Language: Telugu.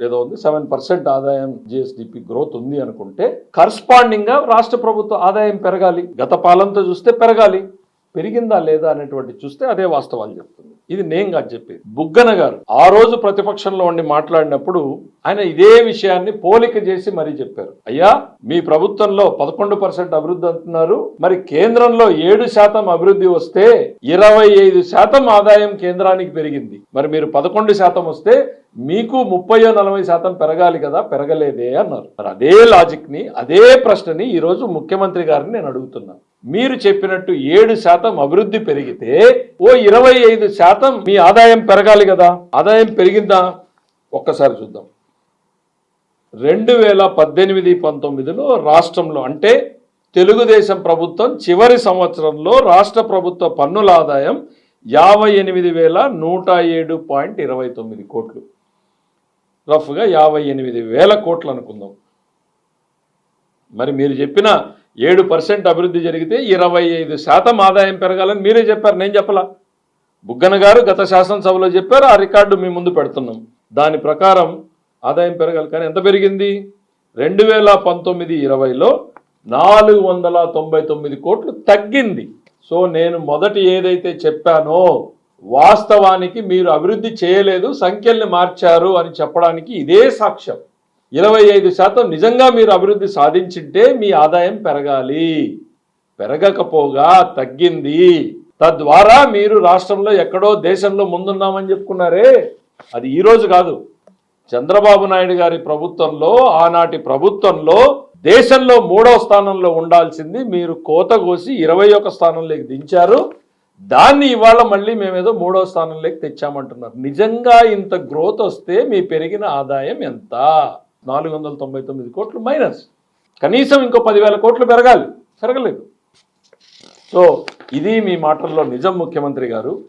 ఏదో ఉంది సెవెన్ పర్సెంట్ ఆదాయం జిఎస్డిపి గ్రోత్ ఉంది అనుకుంటే కరస్పాండింగ్గా రాష్ట్ర ప్రభుత్వ ఆదాయం పెరగాలి. గత పాలనతో చూస్తే పెరగాలి. పెరిగిందా లేదా అనేటువంటి చూస్తే అదే వాస్తవాలు చెప్తుంది. ఇది నేను కాదు చెప్పేది. బుగ్గన గారు ఆ రోజు ప్రతిపక్షంలో ఉండి మాట్లాడినప్పుడు ఆయన ఇదే విషయాన్ని పోలిక చేసి మరీ చెప్పారు. అయ్యా మీ ప్రభుత్వంలో పదకొండు పర్సెంట్ అభివృద్ధి అంటున్నారు. మరి కేంద్రంలో ఏడు శాతం అభివృద్ధి వస్తే ఇరవై ఐదు శాతం ఆదాయం కేంద్రానికి పెరిగింది. మరి మీరు పదకొండు శాతం వస్తే మీకు ముప్పయో నలభై శాతం పెరగాలి కదా పెరగలేదే అన్నారు. మరి అదే లాజిక్ని అదే ప్రశ్నని ఈరోజు ముఖ్యమంత్రి గారిని నేను అడుగుతున్నా. మీరు చెప్పినట్టు ఏడు శాతం అభివృద్ధి పెరిగితే ఓ ఇరవై ఐదు శాతం మీ ఆదాయం పెరగాలి కదా. ఆదాయం పెరిగిందా? ఒక్కసారి చూద్దాం. రెండు వేల పద్దెనిమిది పంతొమ్మిదిలో రాష్ట్రంలో అంటే తెలుగుదేశం ప్రభుత్వం చివరి సంవత్సరంలో రాష్ట్ర ప్రభుత్వ పన్నుల ఆదాయం యాభై ఎనిమిది వేల నూట ఏడు పాయింట్ ఇరవై తొమ్మిది కోట్లు. రఫ్గా యాభై ఎనిమిది వేల కోట్లు అనుకుందాం. మరి మీరు చెప్పిన ఏడు పర్సెంట్ అభివృద్ధి జరిగితే ఇరవై ఐదు శాతం ఆదాయం పెరగాలని మీరే చెప్పారు నేను చెప్పలా. బుగ్గన గారు గత శాసనసభలో చెప్పారు ఆ రికార్డు మీ ముందు పెడుతున్నాం. దాని ప్రకారం ఆదాయం పెరగాలి. కానీ ఎంత పెరిగింది? రెండు వేల పంతొమ్మిది ఇరవైలో నాలుగు వందల తొంభై తొమ్మిది కోట్లు తగ్గింది. సో నేను మొదటి ఏదైతే చెప్పానో వాస్తవానికి మీరు అభివృద్ధి చేయలేదు సంఖ్యల్ని మార్చారు అని చెప్పడానికి ఇదే సాక్ష్యం. ఇరవై ఐదు శాతం నిజంగా మీరు అభివృద్ధి సాధించింటే మీ ఆదాయం పెరగాలి. పెరగకపోగా తగ్గింది. తద్వారా మీరు రాష్ట్రంలో ఎక్కడో దేశంలో ముందున్నామని చెప్పుకున్నారే. అది ఈరోజు కాదు. చంద్రబాబు నాయుడు గారి ప్రభుత్వంలో ఆనాటి ప్రభుత్వంలో దేశంలో మూడో స్థానంలో ఉండాల్సింది మీరు కోత కోసి ఇరవై ఒక స్థానంలోకి దించారు. దాన్ని ఇవాళ మళ్ళీ మేమేదో మూడో స్థానంలోకి తెచ్చామంటున్నారు. నిజంగా ఇంత గ్రోత్ వస్తే మీ పెరిగిన ఆదాయం ఎంత? నాలుగు వందల తొంభై తొమ్మిది కోట్లు మైనస్. కనీసం ఇంకో పదివేల కోట్లు పెరగాలి. పెరగలేదు. సో ఇది మీ మాటల్లో నిజం ముఖ్యమంత్రి గారు.